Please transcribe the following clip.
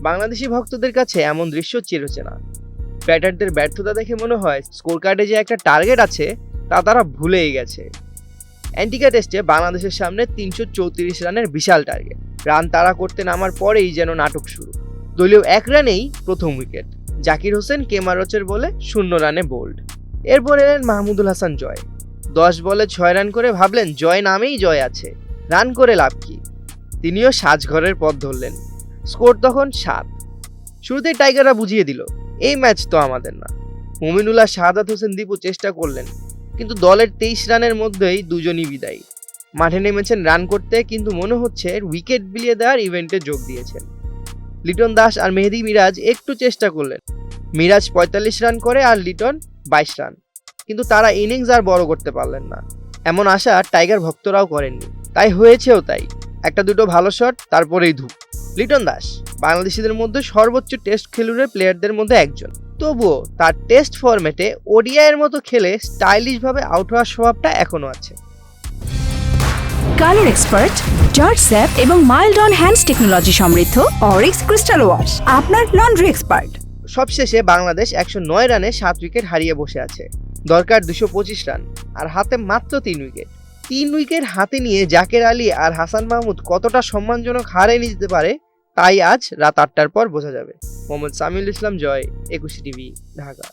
বাংলাদেশি ভক্তদের কাছে এমন দৃশ্য চিরচেনা। ব্যাটারদের ব্যর্থতা দেখে মনে হয় স্কোর কার্ডে যে একটা টার্গেট আছে, তা তারা ভুলেই গেছে। অ্যান্টিকা টেস্টে বাংলাদেশের সামনে তিনশো চৌত্রিশ রানের বিশাল টার্গেট। রান তাড়া করতে নামার পরেই যেন নাটক শুরু। দলীয় এক রানেই প্রথম উইকেট। জাকির হোসেন কেমারচের বলে শূন্য রানে বোল্ড। এরপর এলেন মাহমুদুল হাসান জয়। দশ বলে ছয় রান করে ভাবলেন জয় নামেই জয় আছে। রান করে লাভ কি? তিনিও সাজঘরের পথ ধরলেন। স্কোর তখন সাত। শুরুতেই টাইগাররা বুঝিয়ে দিল, এই ম্যাচ তো আমাদের না। মুমিনুল্লাহ শাহাদাত হোসেন দীপু চেষ্টা করলেন, কিন্তু দলের তেইশ রানের মধ্যেই দুজনই বিদায়ী। মাঠে নেমেছেন রান করতে, কিন্তু মনে হচ্ছে উইকেট বিলিয়ে দেওয়ার ইভেন্টে যোগ দিয়েছেন। লিটন দাস আর মেহেদি মিরাজ একটু চেষ্টা করলেন। মিরাজ পঁয়তাল্লিশ রান করে আর লিটন বাইশ রান, কিন্তু তারা ইনিংস আর বড় করতে পারলেন না। এমন আশা টাইগার ভক্তরাও করেননি। তাই হয়েছেও তাই। একটা দুটো ভালো শট তারপরেই ধূপ। লিটন দাস বাংলাদেশিদের মধ্যে সর্বোচ্চ টেস্ট খেলুড়ে প্লেয়ারদের মধ্যে একজন। তবুও তার টেস্ট ফরম্যাটে ওডিআইয়ের মতো খেলে স্টাইলিশভাবে আউট হওয়ার স্বভাবটা এখনও আছে। কালার এক্সপার্ট জর্জ স্যাপ এবং মাইল্ড অন হ্যান্ডস টেকনোলজি সমৃদ্ধ অরিক্স ক্রিস্টাল ওয়াশ আপনার লন্ড্রি এক্সপার্ট সবশেষে বাংলাদেশ একশো নয় রানে সাত উইকেট হারিয়ে বসে আছে। দরকার দুশো পঁচিশ রান আর হাতে মাত্র তিন উইকেট তিন উইকেট হাতে নিয়ে জাকের আলী আর হাসান মাহমুদ কতটা সম্মানজনক হারে নিতে পারে, তাই আজ রাত আটটার পর বোঝা যাবে। মোহাম্মদ সামিউল ইসলাম জয় একুশে টিভি, ঢাকা।